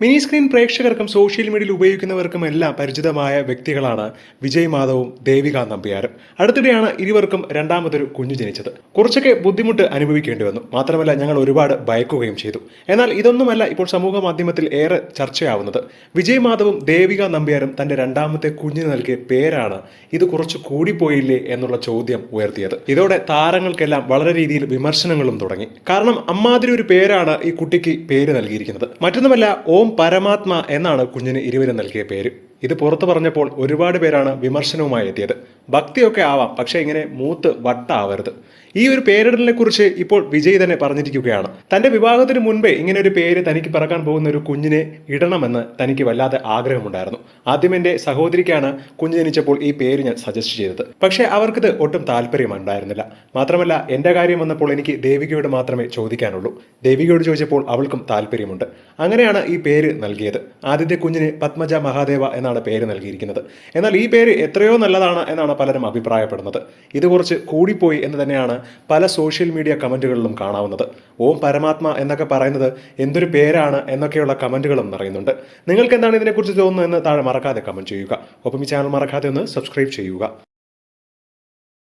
Mini screen പ്രേക്ഷകർക്കും social മീഡിയയിൽ ഉപയോഗിക്കുന്നവർക്കും എല്ലാം പരിചിതമായ വ്യക്തികളാണ് വിജയ് മാധവും ദേവിക നമ്പ്യാരും. അടുത്തിടെയാണ് ഇരുവർക്കും രണ്ടാമതൊരു കുഞ്ഞു ജനിച്ചത്. കുറച്ചൊക്കെ ബുദ്ധിമുട്ട് അനുഭവിക്കേണ്ടി വന്നു. മാത്രമല്ല ഞങ്ങൾ ഒരുപാട് ഭയക്കുകയും ചെയ്തു. എന്നാൽ ഇതൊന്നുമല്ല ഇപ്പോൾ സമൂഹ മാധ്യമത്തിൽ ഏറെ ചർച്ചയാവുന്നത്. വിജയ് മാധവും ദേവിക നമ്പ്യാരും തന്റെ രണ്ടാമത്തെ കുഞ്ഞിന് നൽകിയ പേരാണ് ഇത് കുറച്ച് കൂടിപ്പോയില്ലേ എന്നുള്ള ചോദ്യം ഉയർത്തിയത്. ഇതോടെ താരങ്ങൾക്കെല്ലാം വളരെ രീതിയിൽ വിമർശനങ്ങളും തുടങ്ങി. കാരണം അമ്മാതിരി ഒരു പേരാണ് ഈ കുട്ടിക്ക് പേര് നൽകിയിരിക്കുന്നത്. മറ്റൊന്നുമല്ല ഓം പരമാത്മ എന്നാണ് കുഞ്ഞിന് ഇരുവരും നൽകിയ പേര്. ഇത് പുറത്തു പറഞ്ഞപ്പോൾ ഒരുപാട് പേരാണ് വിമർശനവുമായി എത്തിയത്. ഭക്തിയൊക്കെ ആവാം പക്ഷേ ഇങ്ങനെ മൂത്ത് വട്ടാവരുത്. ഈ ഒരു പേരിടലിനെ കുറിച്ച് ഇപ്പോൾ വിജയ് തന്നെ പറഞ്ഞിരിക്കുകയാണ്. തന്റെ വിവാഹത്തിന് മുൻപേ ഇങ്ങനെ ഒരു പേര് തനിക്ക് പിറക്കാൻ പോകുന്ന ഒരു കുഞ്ഞിനെ ഇടണമെന്ന് തനിക്ക് വല്ലാതെ ആഗ്രഹമുണ്ടായിരുന്നു. ആദ്യം എന്റെ സഹോദരിക്കാണ് കുഞ്ഞ് ജനിച്ചപ്പോൾ ഈ പേര് ഞാൻ സജസ്റ്റ് ചെയ്തത്. പക്ഷേ അവർക്കിത് ഒട്ടും താല്പര്യമുണ്ടായിരുന്നില്ല. മാത്രമല്ല എന്റെ കാര്യം വന്നപ്പോൾ എനിക്ക് ദേവികയോട് മാത്രമേ ചോദിക്കാനുള്ളൂ. ദേവികയോട് ചോദിച്ചപ്പോൾ അവൾക്കും താല്പര്യമുണ്ട്. അങ്ങനെയാണ് ഈ പേര് നൽകിയത്. ആദ്യത്തെ കുഞ്ഞിന് പത്മജ മഹാദേവ എന്നാണ് പേര് നൽകിയിരിക്കുന്നത്. എന്നാൽ ഈ പേര് എത്രയോ നല്ലതാണ് എന്നാണ് പലരും അഭിപ്രായപ്പെടുന്നത്. ഇത് കുറച്ച് കൂടിപ്പോയി എന്ന് തന്നെയാണ് പല സോഷ്യൽ മീഡിയ കമന്റുകളിലും കാണാവുന്നത്. ഓം പരമാത്മ എന്നൊക്കെ പറയുന്നത് എന്തൊരു പേരാണ് എന്നൊക്കെയുള്ള കമന്റുകളും നിറയുന്നുണ്ട്. നിങ്ങൾക്ക് എന്താണ് ഇതിനെക്കുറിച്ച് തോന്നുന്നത് എന്ന് താഴെ മറക്കാതെ കമന്റ് ചെയ്യുക. ഒപ്പം ഈ ചാനൽ മറക്കാതെ ഒന്ന് സബ്സ്ക്രൈബ് ചെയ്യുക.